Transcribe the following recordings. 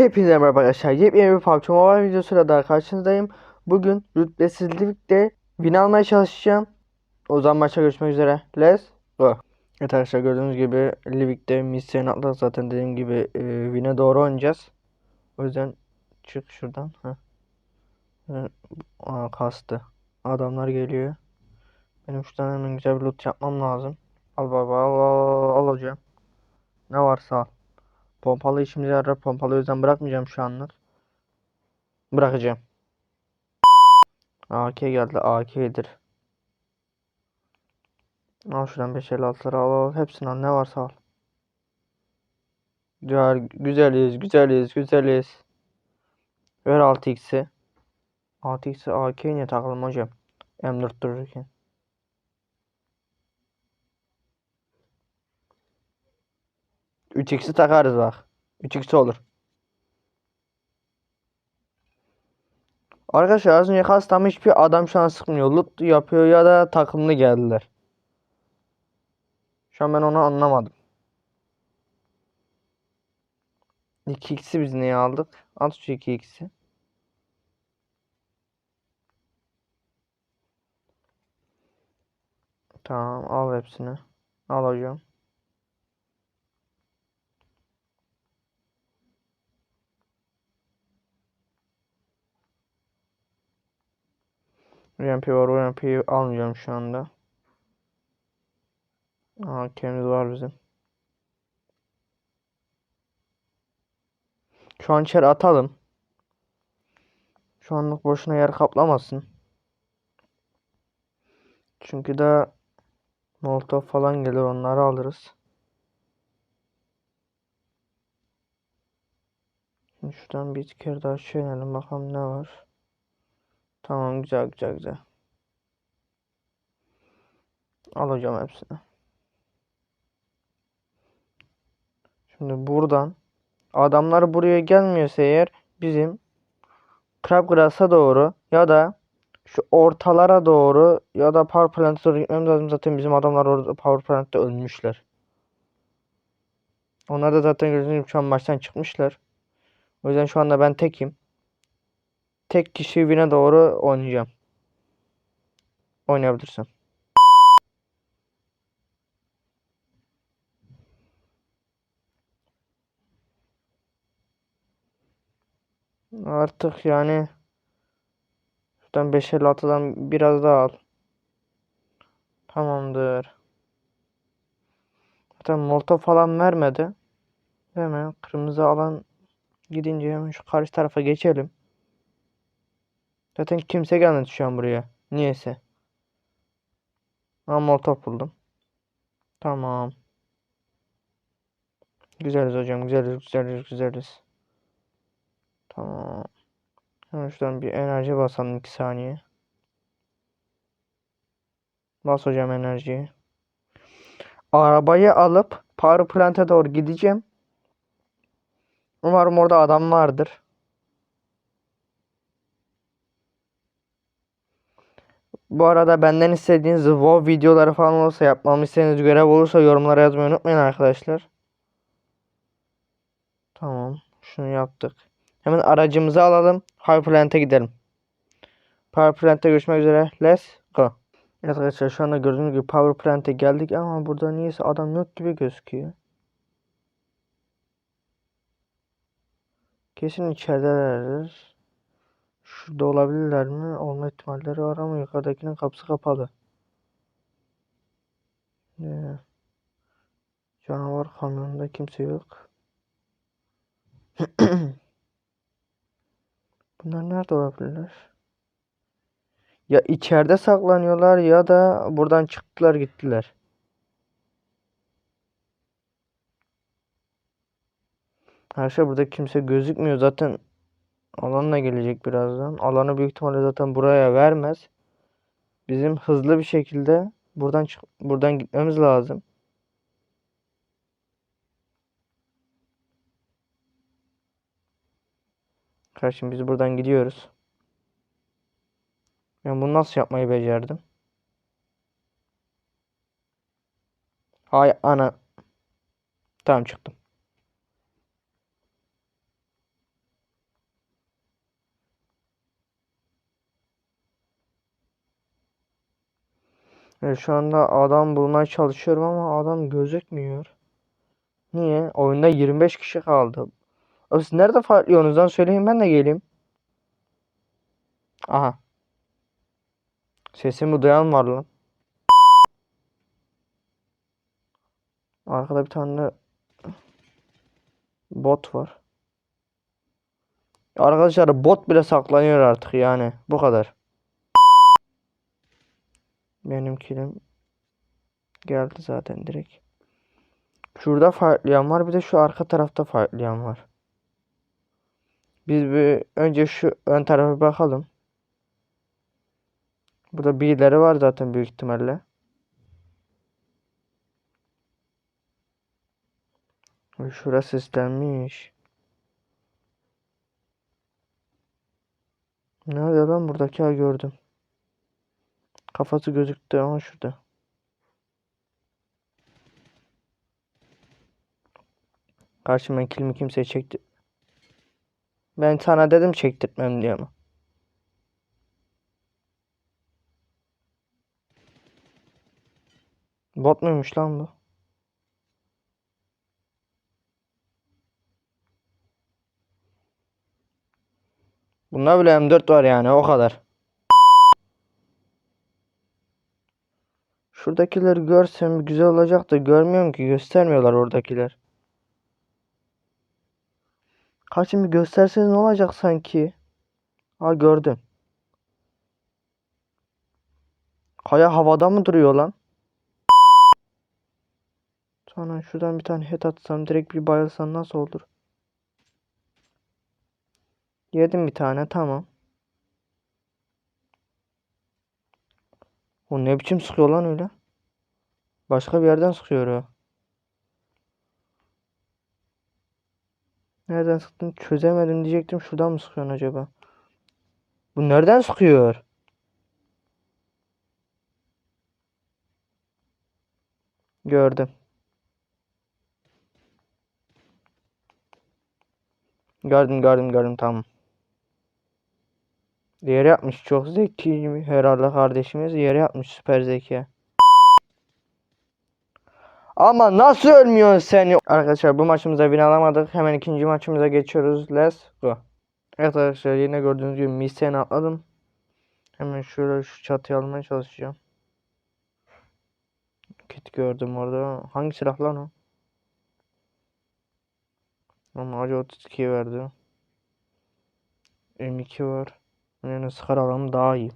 Hepinize merhaba arkadaşlar. Yepyeni bir PUBG Mobile videosuyla daha karşınızdayım. Bugün rütbesizlikte win almaya çalışacağım. O zaman maça görüşmek üzere. Let's go. Evet arkadaşlar gördüğünüz gibi Livik'te misyon atladık zaten dediğim gibi e, win'e doğru oynayacağız. O yüzden çık şuradan. Heh. E, Aa, kastı. Adamlar geliyor. Benim şuradan hemen güzel bir loot yapmam lazım. Al baba al al, al hocam. Ne varsa al. Pompalı işimize yarar. Pompalı yüzden bırakmayacağım şu anlık. Bırakacağım. AK geldi. AK'dir. Al şuradan 556'ları al al. Hepsini al. Ne varsa al. Güzel, güzeliz, güzeliz, güzeliz. Ver 6x'i. 6x'i AK niye takalım hocam? M4 dururken. Üç x'i takarız bak. 3x olur. Arkadaşlar az önce kastam hiçbir adam şu an sıkmıyor. Loot yapıyor ya da takımlı geldiler. Şu an ben onu anlamadım. 2x'i biz niye aldık? Al şu 2x'i. Tamam al hepsini. Al hocam. UMP var. UMP'yi almayacağım şu anda. AK'miz var bizim. Şu an içeri atalım. Şu anlık boşuna yer kaplamasın. Çünkü de Molotov falan gelir onları alırız. Şimdi şuradan bir kere daha aşağı inelim bakalım ne var. Tamam güzel güzel güzel. Al hocam hepsini. Şimdi buradan adamlar buraya gelmiyorsa eğer bizim Crabgrass'a doğru ya da şu ortalara doğru ya da Power Plant'e doğru gitmemiz lazım. Zaten bizim adamlar orada Power Plant'te ölmüşler. Onlar da zaten gibi şu an maçtan çıkmışlar. O yüzden şu anda ben tekim. Tek kişi win'e doğru oynayacağım. Oynayabilirsin. Artık yani şuradan 556'dan biraz daha al. Tamamdır. Zaten molotov falan vermedi. Hemen kırmızı alan gidince hemen şu karşı tarafa geçelim. Zaten kimse gelmedi şu an buraya. Niyeyse. Ama molotov buldum. Tamam. Güzeliz hocam. Güzeliz, güzeliz, güzeliz. Tamam. Hemen şuradan bir enerji basalım 2 saniye. Bas hocam enerjiyi. Arabayı alıp power plant'e doğru gideceğim. Umarım orada adam vardır. Bu arada benden istediğiniz WoW videoları falan olursa yapmamı istediğiniz görev olursa yorumlara yazmayı unutmayın arkadaşlar. Tamam. Şunu yaptık. Hemen aracımızı alalım. Powerplant'e gidelim. Powerplant'te görüşmek üzere. Let's go. Evet arkadaşlar şu anda gördüğünüz gibi Powerplant'e geldik ama burada niyeyse adam yok gibi gözüküyor. Kesin içeridelerdir. Şurada olabilirler mi? Olma ihtimalleri var ama yukarıdakinin kapısı kapalı. Ee, canavar kamyonunda kimse yok. Bunlar nerede olabilirler? Ya içeride saklanıyorlar ya da buradan çıktılar gittiler. Her şey burada kimse gözükmüyor. Zaten alanla gelecek birazdan. Alanı büyük ihtimalle zaten buraya vermez. Bizim hızlı bir şekilde buradan çık buradan gitmemiz lazım. Kardeşim biz buradan gidiyoruz. Ben bunu nasıl yapmayı becerdim? Hay ana. Tamam çıktım. Ve şu anda adam bulmaya çalışıyorum ama adam gözükmüyor. Niye? Oyunda 25 kişi kaldı. O siz nerede farklıyorsunuz lan söyleyin ben de geleyim. Aha. Sesimi duyan var lan. Arkada bir tane bot var. Arkadaşlar bot bile saklanıyor artık yani. Bu kadar. Benim kilim geldi zaten direkt. Şurada farklayan var. Bir de şu arka tarafta farklayan var. Biz bir önce şu ön tarafa bakalım. Burada birileri var zaten büyük ihtimalle. Şurası istenmiş. Nerede lan buradaki ha gördüm. Kafası gözüktü ama şurada. Karşıma kilimi kimseye çekti. Ben sana dedim çektirtmem diye ama. Bot muymuş lan bu? Bunda bile M4 var yani o kadar. Şuradakileri görsem güzel olacak da görmüyorum ki göstermiyorlar oradakiler. Kaçın bir gösterseniz ne olacak sanki? Ha gördüm. Kaya havada mı duruyor lan? Sonra şuradan bir tane head atsam direkt bir bayılsam nasıl olur? Yedim bir tane tamam. O ne biçim sıkıyor lan öyle? Başka bir yerden sıkıyor o. Nereden sıktın çözemedim diyecektim. Şuradan mı sıkıyorsun acaba? Bu nereden sıkıyor? Gördüm. Gördüm gördüm gördüm tamam. Diğeri yapmış çok zeki herhalde kardeşimiz yere yapmış süper zeki. Ama nasıl ölmüyorsun sen? Arkadaşlar bu maçımıza win alamadık. Hemen ikinci maçımıza geçiyoruz. Let's go. Evet arkadaşlar yine gördüğünüz gibi misyen atladım. Hemen şöyle şu çatıyı almaya çalışacağım. Kit gördüm orada. Hangi silah lan o? Ama acı 32 verdi. M2 var. Yani sıkar alalım daha iyi.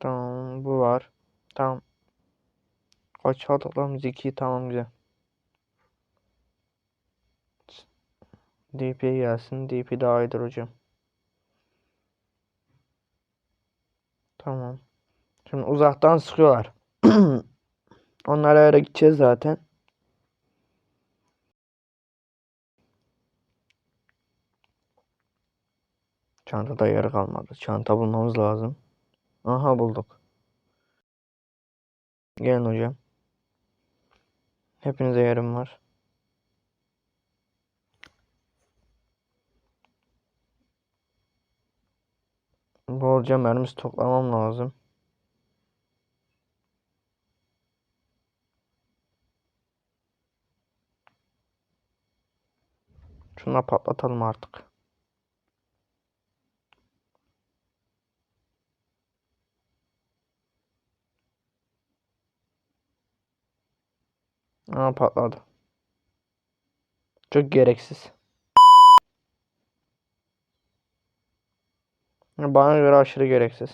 Tamam bu var. Tamam. Kaç biz 2'yi tamam güzel. DP gelsin. DP daha iyidir hocam. Tamam. Şimdi uzaktan sıkıyorlar. Onlara öyle gideceğiz zaten. Çantada yer kalmadı. Çanta bulmamız lazım. Aha bulduk. Gelin hocam. Hepinize yerim var. Bolca mermisi toplamam lazım. Şuna patlatalım artık. Aa patladı. Çok gereksiz. Bana göre aşırı gereksiz.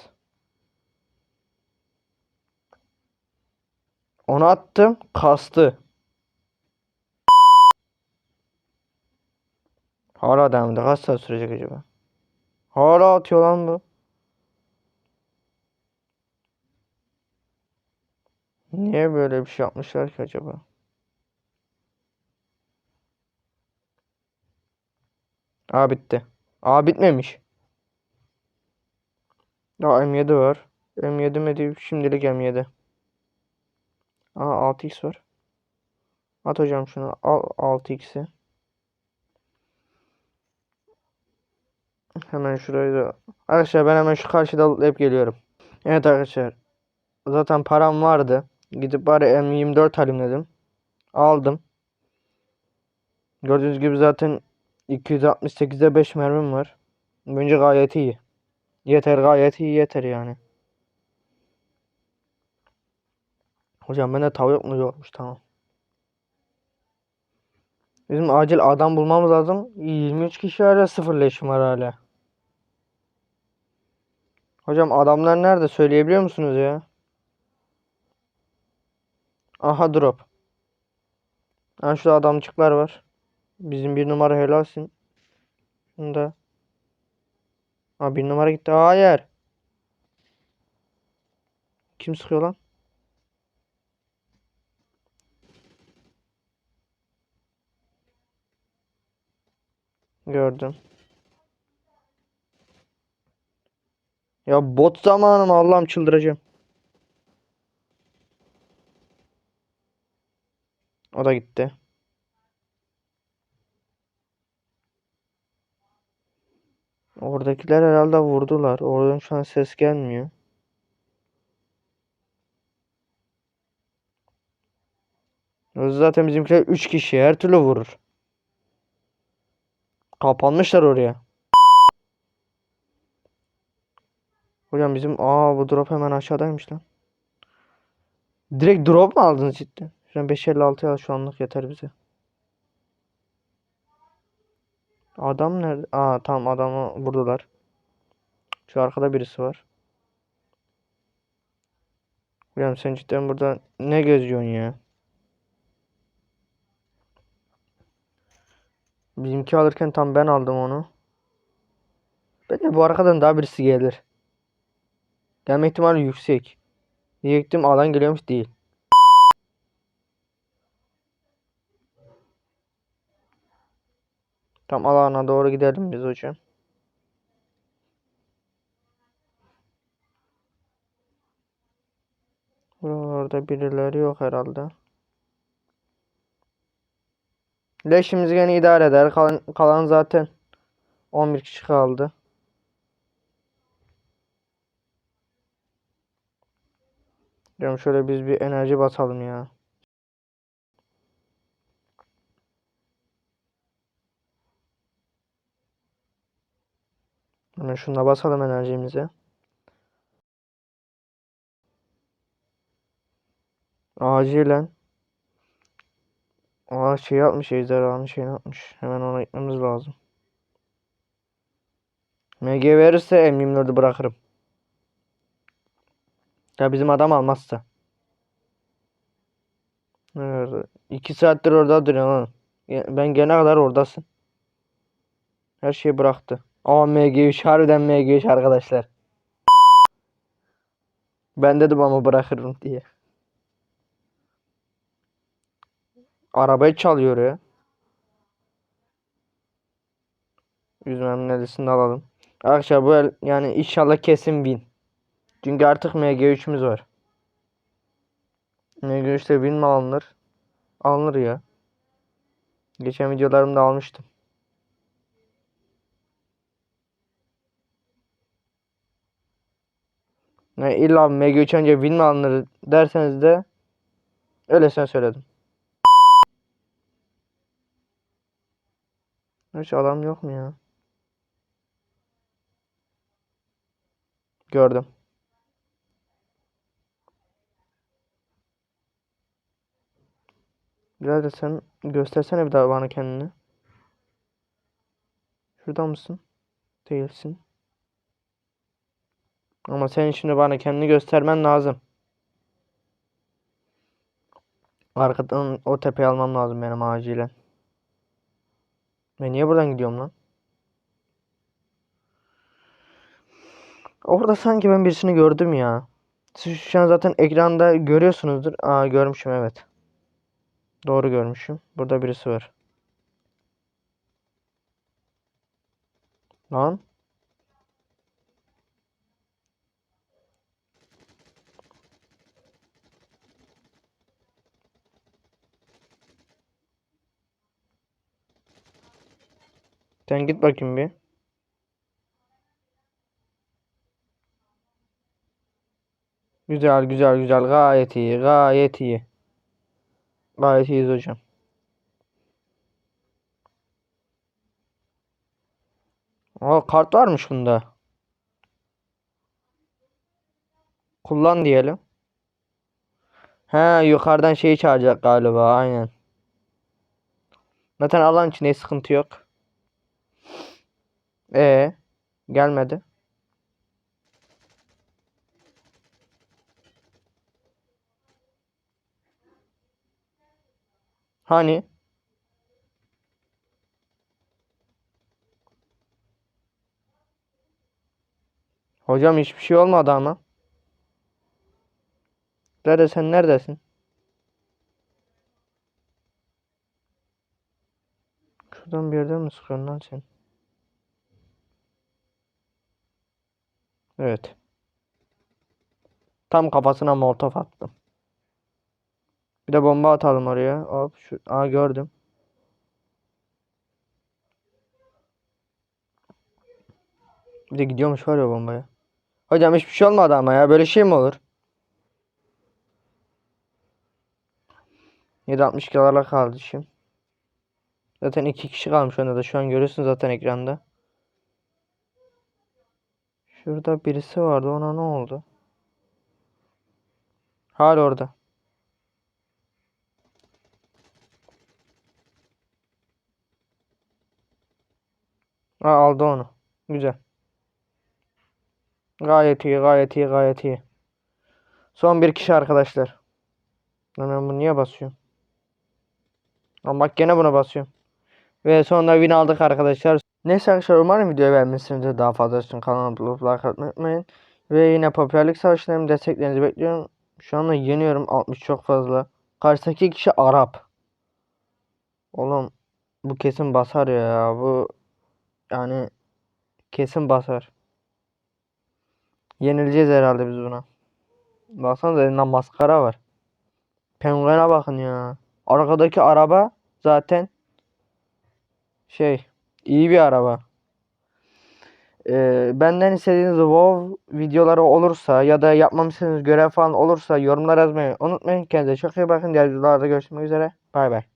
Onu attım, kastı. Hala devam ediyor. Kaç saat sürecek acaba? Hala atıyor lan bu. Niye böyle bir şey yapmışlar ki acaba? Aa bitti. Aa bitmemiş. Daha M7 var. M7 mi değil şimdilik M7. Aa 6x var. At hocam şunu. Al 6x'i. Hemen şurayı da. Arkadaşlar ben hemen şu karşıda alıp geliyorum. Evet arkadaşlar. Zaten param vardı. Gidip bari M24 alayım dedim. Aldım. Gördüğünüz gibi zaten 268'de 5 mermim var. Bence gayet iyi. Yeter gayet iyi yeter yani. Hocam bende tava yok mu yokmuş tamam. Bizim acil adam bulmamız lazım. 23 kişi hala sıfır leşim var hala. Hocam adamlar nerede söyleyebiliyor musunuz ya? Aha drop. Ha şurada adamcıklar var. Bizim bir numara helalsin. Bunda. Ha bir numara gitti. Hayır. Kim sıkıyor lan? Gördüm. Ya bot zamanım Allah'ım çıldıracağım. O da gitti. Oradakiler herhalde vurdular. Oradan şu an ses gelmiyor. Zaten bizimkiler 3 kişi her türlü vurur. Kapanmışlar oraya. Hocam bizim aa bu drop hemen aşağıdaymış lan. Direkt drop mu aldınız cidden? An 556 al şu anlık yeter bize. Adam nerede? Aa tamam adamı vurdular. Şu arkada birisi var. Hocam sen cidden burada ne geziyorsun ya? Bizimki alırken tam ben aldım onu. Bence bu arkadan daha birisi gelir. Gelme ihtimali yüksek. Diyecektim alan geliyormuş değil. Tam alana doğru gidelim biz hocam. Buralarda birileri yok herhalde. Leşimiz gene idare eder. Kalan, kalan zaten 11 kişi kaldı. Diyorum şöyle biz bir enerji basalım ya. Hemen şuna basalım enerjimize. Acilen. Aa şey yapmış ejderhanın şeyini atmış. Hemen ona gitmemiz lazım. MG verirse M24'ü bırakırım. Ya bizim adam almazsa. Evet. İki saattir orada duruyor lan. Ben gene kadar oradasın. Her şeyi bıraktı. Aa MG3 harbiden MG3 arkadaşlar. Ben dedim ama bırakırım diye. Arabayı çalıyor ya. Yüzmem neresini alalım. Arkadaşlar bu el yani inşallah kesin bin. Çünkü artık MG3'ümüz var. MG3'te win mi alınır? Alınır ya. Geçen videolarımda almıştım. Ne illa MG3 önce win mi alınır derseniz de öylesine söyledim. Hiç adam yok mu ya? Gördüm. Birader sen göstersene bir daha bana kendini. Şurada mısın? Değilsin. Ama senin şimdi bana kendini göstermen lazım. Arkadan o tepeyi almam lazım benim acilen. Ben niye buradan gidiyorum lan? Orada sanki ben birisini gördüm ya. Siz şu an zaten ekranda görüyorsunuzdur. Aa görmüşüm evet. Doğru görmüşüm. Burada birisi var. Lan. Sen git bakayım bir. Güzel güzel güzel gayet iyi gayet iyi. Gayet iyiyiz hocam. Aa kart varmış bunda. Kullan diyelim. He yukarıdan şeyi çağıracak galiba aynen. Zaten alan içinde sıkıntı yok. E gelmedi. Hani? Hocam hiçbir şey olmadı ama. Dede sen neredesin? Şuradan bir yerden mi sıkıyorsun lan sen? Evet. Tam kafasına molotof attım. Bir de bomba atalım oraya. Hop şu Aa gördüm. Bir de gidiyormuş var ya bombaya. Hocam hiçbir şey olmadı ama ya böyle şey mi olur? 760 kilolarla kaldı şimdi. Zaten iki kişi kalmış onda da şu an görüyorsun zaten ekranda. Şurada birisi vardı ona ne oldu? Hala orada. Ha, aldı onu. Güzel. Gayet iyi, gayet iyi, gayet iyi. Son bir kişi arkadaşlar. Lan ben bunu niye basıyorum? Lan bak gene buna basıyorum. Ve sonunda win aldık arkadaşlar. Neyse arkadaşlar umarım videoyu beğenmişsinizdir. Daha fazla için kanalıma olup like atmayı. Ve yine popülerlik savaşlarının desteklerinizi bekliyorum. Şu anda yeniyorum 60 çok fazla. Karşıdaki kişi Arap. Oğlum bu kesin basar ya. Bu yani kesin basar. Yenileceğiz herhalde biz buna. Baksanıza elinde maskara var. Penguene bakın ya. Arkadaki araba zaten şey iyi bir araba. Ee, benden istediğiniz WoW videoları olursa ya da yapmamı istediğiniz görev falan olursa yorumlar yazmayı unutmayın. Kendinize çok iyi bakın. Diğer videolarda görüşmek üzere. Bay bay.